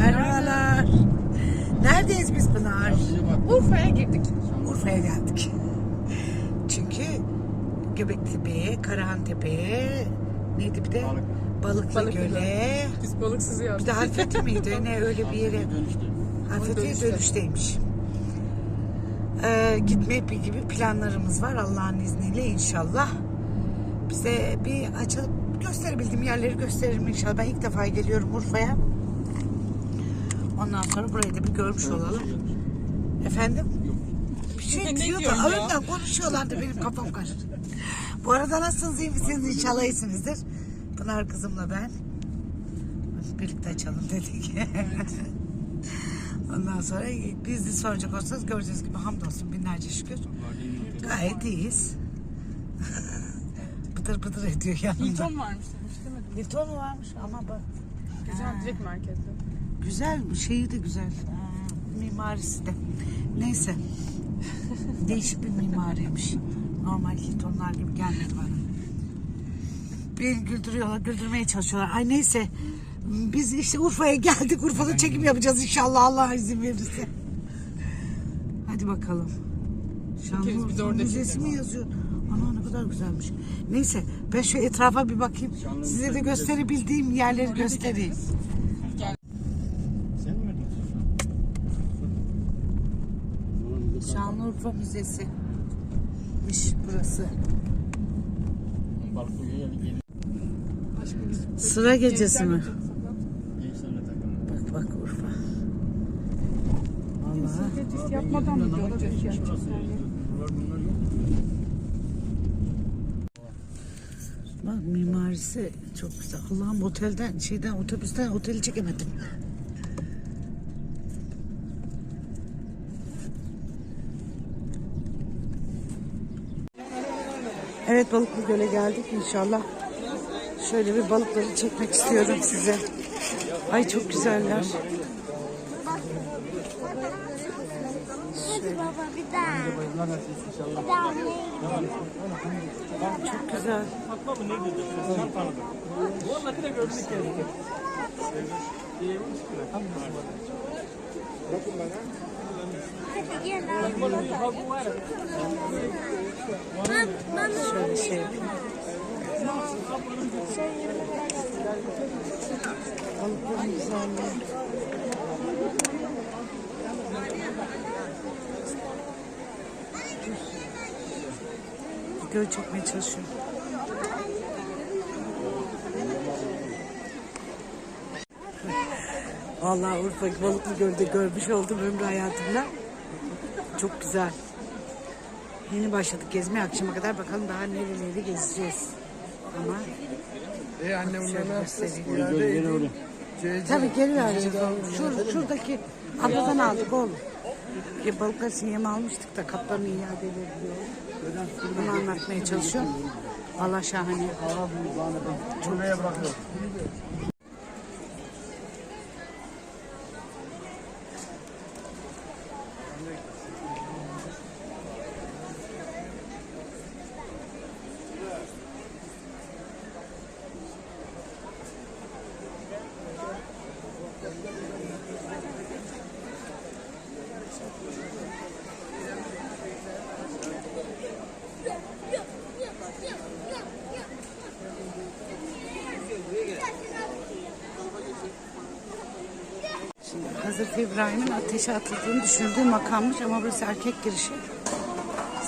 Merhabalar. Neredeyiz biz Pınar? Urfa'ya girdik. Urfa'ya geldik. Çünkü Göbektepe'ye, Karahantepe'ye, neydi bir de? Balıklı Balıklı Göl'e. Biz balıksız Bir yazdık. de Halfeti miydi? Ne öyle bir yere. Halfeti'ye Dönüşte. dönüşteymiş. Ee, gitme gibi planlarımız var Allah'ın izniyle inşallah. Bize bir açılıp gösterebildiğim yerleri gösteririm inşallah. Ben ilk defa geliyorum Urfa'ya. Ondan sonra burayı da bir görmüş olalım. Efendim? Bir şey diyor da önden konuşuyorlardı benim kafam karıştı. Bu arada nasılsınız iyi misiniz inşallah iyisinizdir. Pınar kızımla ben. Birlikte açalım dedik. Ondan sonra biz de soracak olsanız gördüğünüz gibi hamdolsun binlerce şükür. Gayet iyiyiz. pıtır pıtır ediyor yanımda. Hilton varmış demiş demedim. Hilton mu varmış ama bak. Güzel direkt merkezde. Güzel şeyi de güzel. Aa, Mimarisi de. Neyse. Değişik bir mimariymiş. Normal Hiltonlar gibi gelmedi bana. Beni güldürüyorlar, güldürmeye çalışıyorlar. Ay neyse. Biz işte Urfa'ya geldik. Urfa'da çekim yapacağız inşallah Allah izin verirse. Hadi bakalım. Şanlıurfa Müzesi mi yazıyor? Ana ne kadar güzelmiş. Neyse ben şu etrafa bir bakayım. Size de gösterebildiğim yerleri göstereyim. Sen mi verdin? Şanlıurfa Müzesi. miş burası. Sıra gecesi mi? Bak bak Urfa. Vallahi Gecesi yapmadan mı yani? Bak mimarisi çok güzel. Allah'ım otelden şeyden otobüsten oteli çekemedim. Evet Balıklı Göl'e geldik inşallah. Şöyle bir balıkları çekmek istiyorum size. Ay çok güzeller. Oynayalım. Çok güzel. Hadi gel abi. Bak bana. Şöyle şey yapayım. Balıkların güzelliği. Çekmeye çalışıyorum. Vallahi Urfa Balıklı Göl'de görmüş oldum ömrü hayatımda. Çok güzel. Yeni başladık gezmeye akşama kadar bakalım daha nereleri gezeceğiz. Ama E anne bunlar. Tabii geri vereceğiz. Şur, şuradaki abladan aldık oğlum. Ya balıklar yem almıştık da kaplarını iade edebiliyor. Bunu anlatmaya çalışıyorum. Valla şahane. Şuraya bırakıyorum. Şimdi Hazreti İbrahim'in ateşe atıldığını düşündüğü makammış ama burası erkek girişi.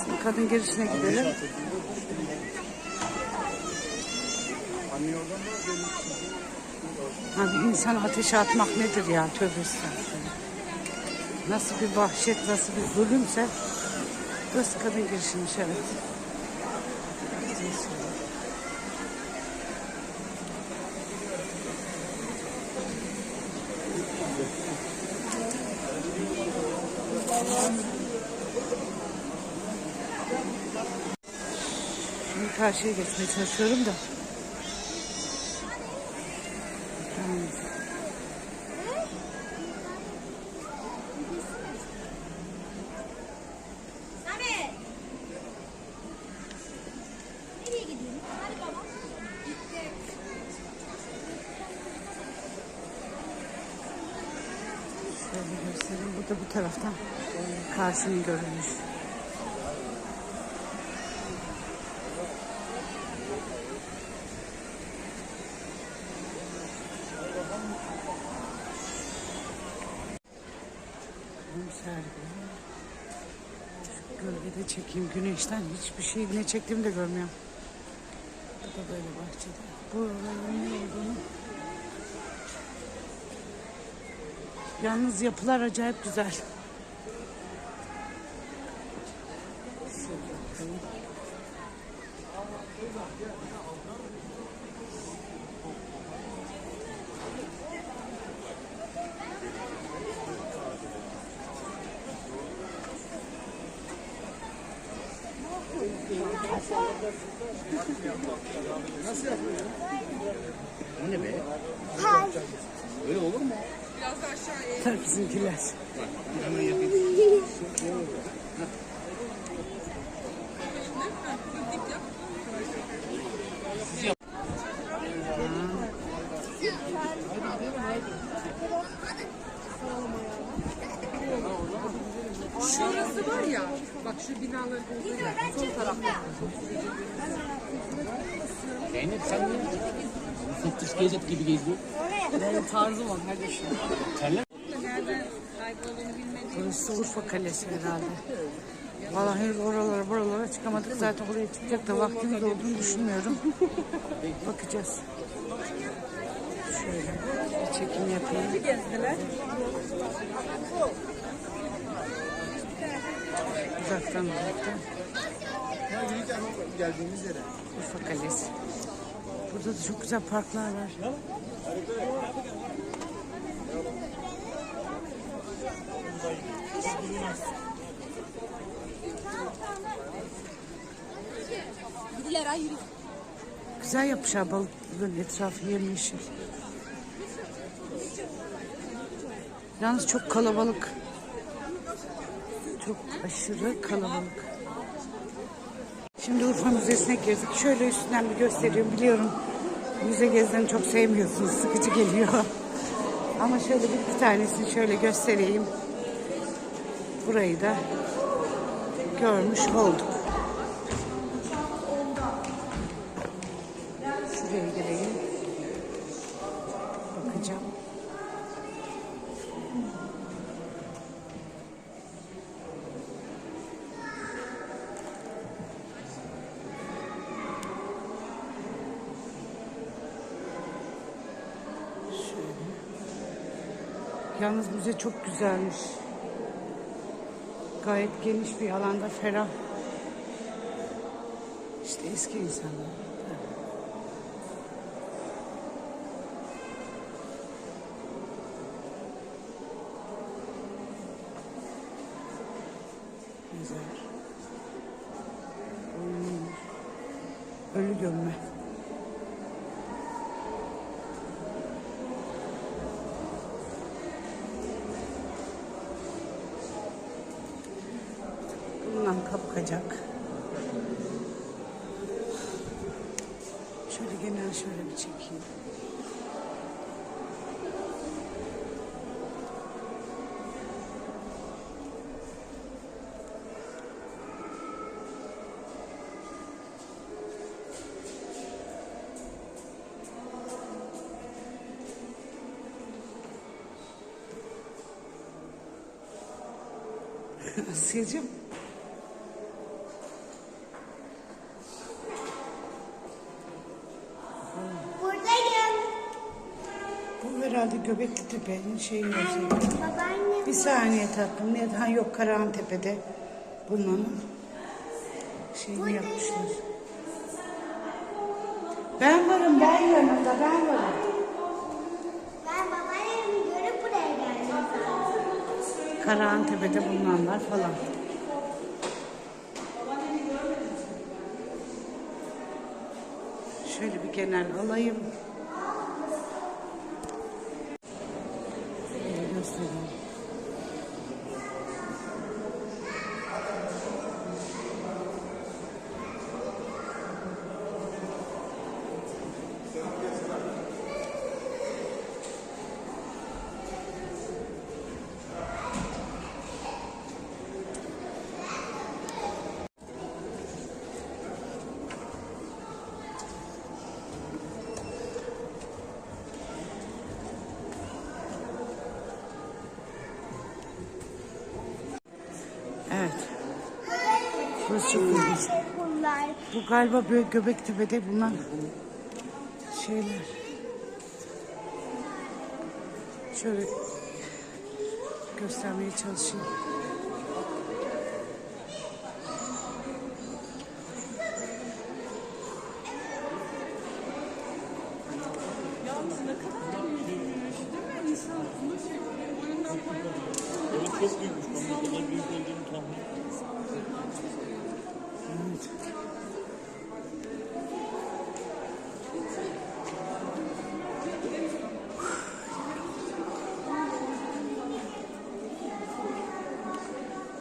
Şimdi kadın girişine gidelim. Abi insan ateşe atmak nedir ya tövbe estağfurullah. Nasıl bir vahşet, nasıl bir zulümse burası kadın girişiymiş evet. Şimdi karşıya geçmeye çalışıyorum da. Hmm. Şöyle göstereyim. Bu da bu taraftan sergi. Şu Gölgede çekeyim güneşten hiçbir şey ne çektiğimi de görmüyorum. Bu da böyle bahçede. Buraların ne olduğunu Yalnız yapılar acayip güzel. Bu ne be? Hay. Öyle olur mu? Tabii bizimkiler. Hemen yapayım. Şurası var ya. Bak şu yer. Sol tarafta. Zeynep sen ne? Müfettiş Gezet gibi geziyor. Benim tarzım o kardeşim. Terler. Burası Urfa Kalesi herhalde. Vallahi henüz oralara buralara çıkamadık. Zaten oraya çıkacak da vaktimiz olduğunu düşünmüyorum. Bakacağız. Şöyle bir çekim yapayım. Uzaktan uzaktan. Geldiğimiz yere. Urfa Kalesi. Burada da çok güzel parklar var. Güzel yapmışlar balıkların etrafı yemyeşil. Yalnız çok kalabalık. Çok aşırı kalabalık. Şimdi Urfa Müzesi'ne girdik. Şöyle üstünden bir göstereyim. Biliyorum müze gezilerini çok sevmiyorsunuz. Sıkıcı geliyor. Ama şöyle bir, bir tanesini şöyle göstereyim. Burayı da görmüş olduk. Yalnız müze çok güzelmiş. Gayet geniş bir alanda ferah. İşte eski insanlar. Güzel. Ölü gömme. Kapkacak. Şöyle genel şöyle bir çekeyim. Asya'cığım. Herhalde Göbekli Tepe'nin şeyi yazıyor. Babaannem. Bir saniye tatlım. Ne? Ha yok Karahan Tepe'de bunların şeyini yapmışlar. Ben varım ben yanında ben varım. Ben babaannemi görüp buraya geldim. Karahan Tepe'de bulunanlar falan. Şöyle bir genel alayım. Şöyle göstereyim. Bu galiba böyle Göbektepe'de bunlar şeyler. Şöyle göstermeye çalışayım.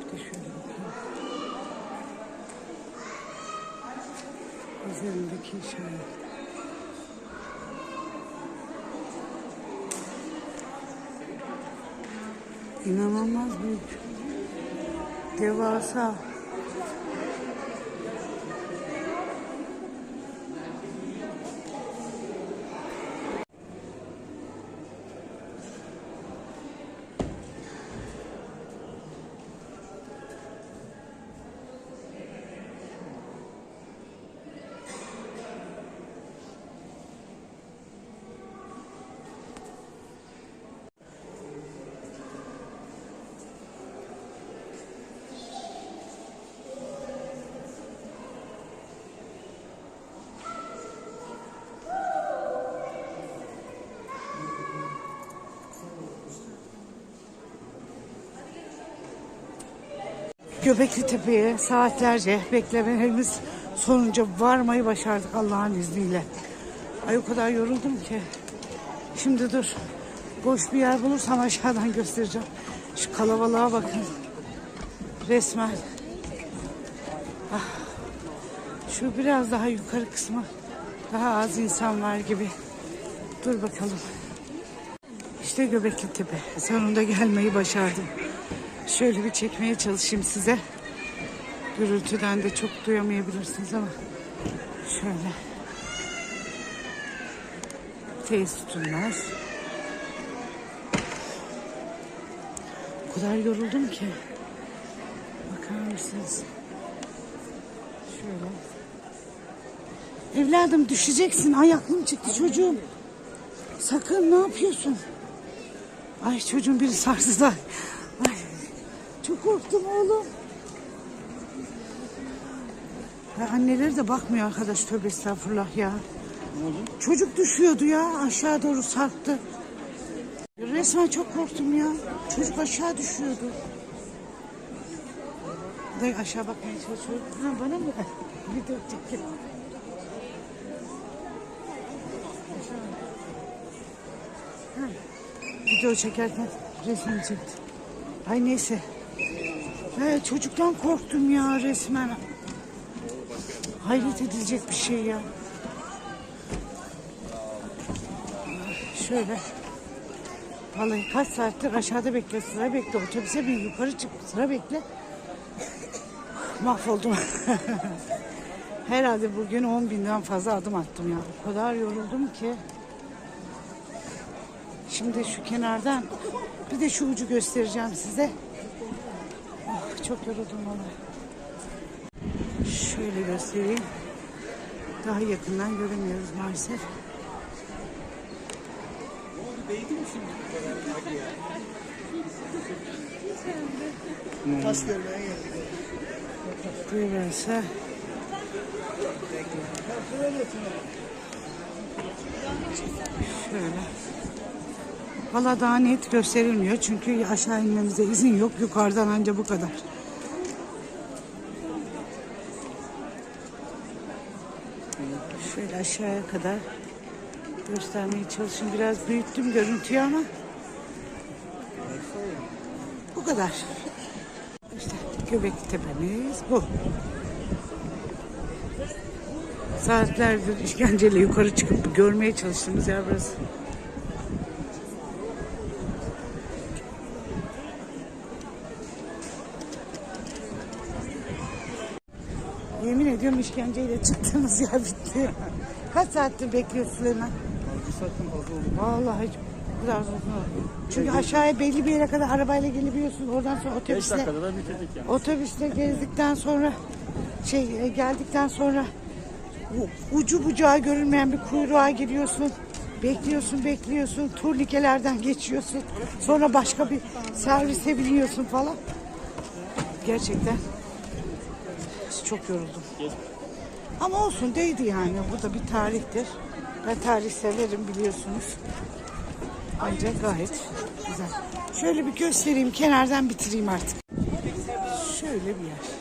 Bir de şöyle bakayım. İşaret. İnanılmaz büyük. Devasa. Göbekli Tepe'ye saatlerce beklemelerimiz sonucu varmayı başardık Allah'ın izniyle. Ay o kadar yoruldum ki. Şimdi dur. Boş bir yer bulursam aşağıdan göstereceğim. Şu kalabalığa bakın. Resmen. Ah. Şu biraz daha yukarı kısmı daha az insan var gibi. Dur bakalım. İşte Göbekli Tepe. Sonunda gelmeyi başardım. Şöyle bir çekmeye çalışayım size. Gürültüden de çok duyamayabilirsiniz ama şöyle. Teyze sütunlar. O kadar yoruldum ki. Bakar mısınız? Şöyle. Evladım düşeceksin. Ayaklım çıktı çocuğum. Sakın ne yapıyorsun? Ay çocuğun biri sarsı da. Ay, çok korktum oğlum. Ya anneleri de bakmıyor arkadaş tövbe estağfurullah ya. Çocuk düşüyordu ya aşağı doğru sarktı. Resmen çok korktum ya. Çocuk aşağı düşüyordu. Da aşağı bakmaya çalışıyor. Ha bana mı? Çekin. Ha, Video çekerken resmini çekti. Ay neyse. He, çocuktan korktum ya resmen. Hayret edilecek bir şey ya. Şöyle. Vallahi kaç saattir aşağıda bekle sıra bekle. Otobüse bir yukarı çık sıra bekle. Mahvoldum. Herhalde bugün 10 binden fazla adım attım ya. O kadar yoruldum ki. Şimdi şu kenardan bir de şu ucu göstereceğim size. Çok yoruldum vallahi. Şöyle göstereyim. Daha yakından göremiyoruz maalesef. Burası. Şöyle. Valla daha net gösterilmiyor çünkü aşağı inmemize izin yok. Yukarıdan anca bu kadar. Şöyle aşağıya kadar göstermeye çalışayım. Biraz büyüttüm görüntüyü ama bu kadar. İşte Göbekli Tepe'miz bu. Saatlerdir işkenceyle yukarı çıkıp görmeye çalıştığımız yer burası. Yemin ediyorum işkenceyle çıktığımız yer bitti. Kaç saattir bekliyor Süleyman? Bir saatten fazla oldu. Vallahi kadar uzun. Çünkü aşağıya belli bir yere kadar arabayla gelebiliyorsun. Oradan sonra 5 otobüsle dakikada da bitirdik yani. otobüsle gezdikten sonra şey e, geldikten sonra u- ucu bucağı görünmeyen bir kuyruğa giriyorsun. Bekliyorsun, bekliyorsun. Turnikelerden geçiyorsun. Sonra başka bir servise biniyorsun falan. Gerçekten çok yoruldum. Ama olsun değdi yani. Bu da bir tarihtir. Ben tarih severim biliyorsunuz. Ancak gayet güzel. Şöyle bir göstereyim. Kenardan bitireyim artık. Şöyle bir yer.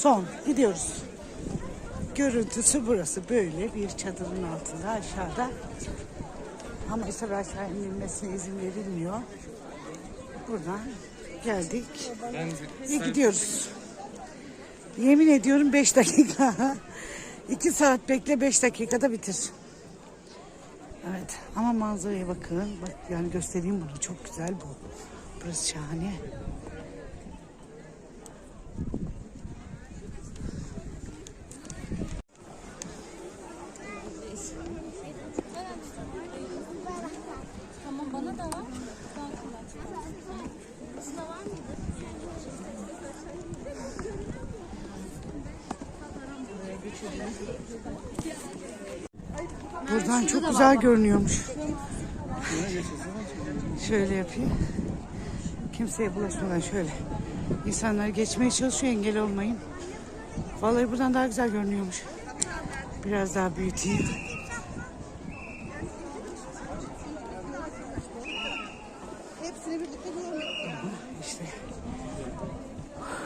Son gidiyoruz. Görüntüsü burası böyle bir çadırın altında aşağıda. Ama ise aşağı inilmesine izin verilmiyor. Buradan geldik. Ve gidiyoruz. Yemin ediyorum 5 dakika. 2 saat bekle 5 dakikada bitir. Evet ama manzaraya bakın. Bak yani göstereyim bunu. Çok güzel bu. Burası şahane. Tamam bana da var. Daha kolay. Sizde var mıydı? Buradan çok güzel görünüyormuş. Şöyle yapayım. Kimseye bulaşmadan şöyle. İnsanlar geçmeye çalışıyor engel olmayın. Vallahi buradan daha güzel görünüyormuş. Biraz daha büyüteyim. İşte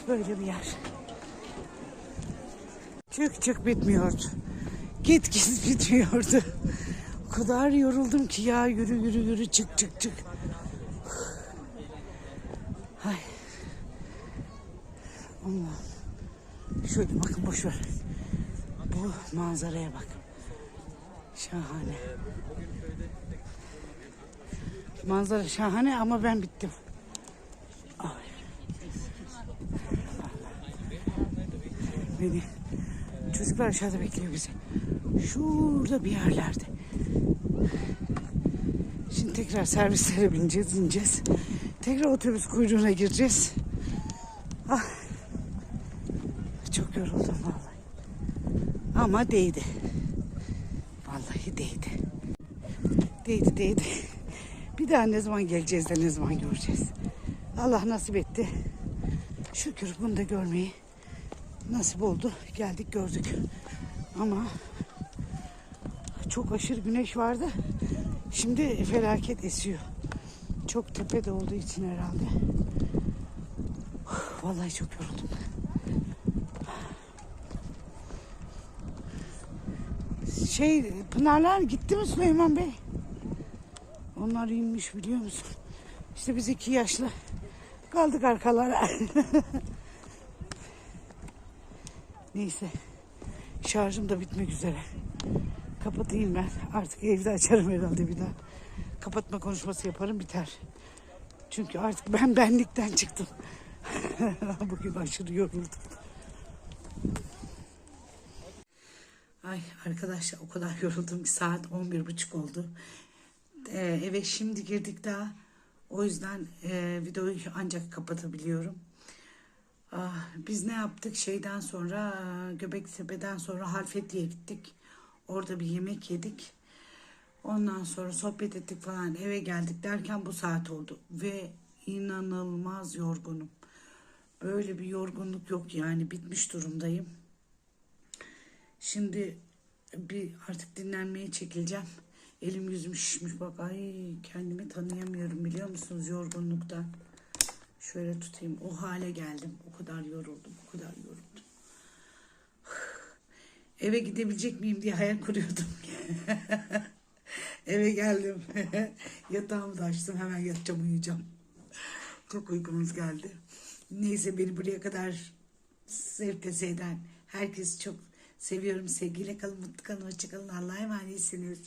böyle bir yer. Çık çık bitmiyordu. Git git bitmiyordu. Kadar yoruldum ki ya yürü yürü yürü çık çık çık. Ay. Allah. Şöyle bakın boş ver. Bu manzaraya bak. Şahane. Manzara şahane ama ben bittim. Ay. Beni çocuklar aşağıda bekliyor bizi. Şurada bir yerlerde. Tekrar servislere bineceğiz, ineceğiz. Tekrar otobüs kuyruğuna gireceğiz. Ah. Çok yoruldum vallahi. Ama değdi. Vallahi değdi. Değdi değdi. Bir daha ne zaman geleceğiz de ne zaman göreceğiz. Allah nasip etti. Şükür bunu da görmeyi nasip oldu. Geldik gördük. Ama çok aşırı güneş vardı. Şimdi felaket esiyor. Çok tepede olduğu için herhalde. Vallahi çok yoruldum. Şey Pınarlar gitti mi Süleyman Bey? Onlar inmiş biliyor musun? İşte biz iki yaşlı kaldık arkalara. Neyse. Şarjım da bitmek üzere. Kapatayım ben. Artık evde açarım herhalde bir daha. Kapatma konuşması yaparım biter. Çünkü artık ben benlikten çıktım. Bugün aşırı yoruldum. Ay arkadaşlar o kadar yoruldum ki saat 11.30 oldu. Ee, eve şimdi girdik daha. O yüzden e, videoyu ancak kapatabiliyorum. Ah, biz ne yaptık şeyden sonra Göbektepe'den sonra Halfeti'ye gittik. Orada bir yemek yedik. Ondan sonra sohbet ettik falan eve geldik derken bu saat oldu. Ve inanılmaz yorgunum. Böyle bir yorgunluk yok yani bitmiş durumdayım. Şimdi bir artık dinlenmeye çekileceğim. Elim yüzüm şişmiş bak ay kendimi tanıyamıyorum biliyor musunuz yorgunluktan. Şöyle tutayım o hale geldim. O kadar yoruldum o kadar yoruldum. Eve gidebilecek miyim diye hayal kuruyordum. Eve geldim. Yatağımı da açtım hemen yatacağım uyuyacağım. Çok uykumuz geldi. Neyse beni buraya kadar zevkle eden herkesi çok seviyorum. Sevgiyle kalın, mutlu kalın, hoşça kalın. Allah'a emanetsiniz.